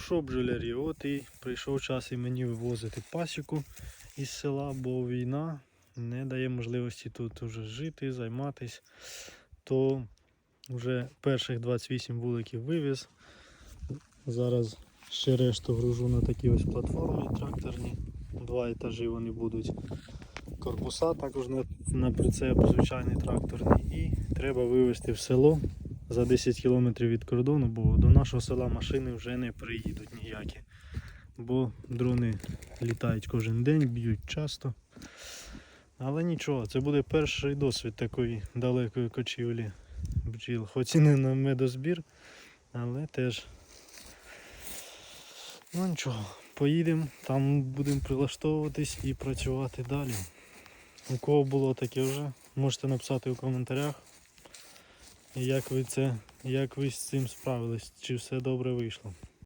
Що, бджолярі, от і прийшов час і мені вивозити пасіку із села, бо війна не дає можливості тут уже жити, займатися. То вже перших 28 вуликів вивіз. Зараз ще решту гружу на такі ось платформи тракторні. Два етажі вони будуть. Корпуса також на, на прицеп звичайний тракторний. І треба вивезти в село за 10 кілометрів від кордону, бо до нашого села машини вже не приїдуть ніякі. Бо дрони літають кожен день, б'ють часто. Але нічого, це буде перший досвід такої далекої кочівлі бджіл. Хоч і не на медозбір, але теж. Ну нічого, поїдемо, там будемо прилаштовуватись і працювати далі. У кого було таке вже, можете написати у коментарях, як ви це, як ви з цим справились, чи все добре вийшло.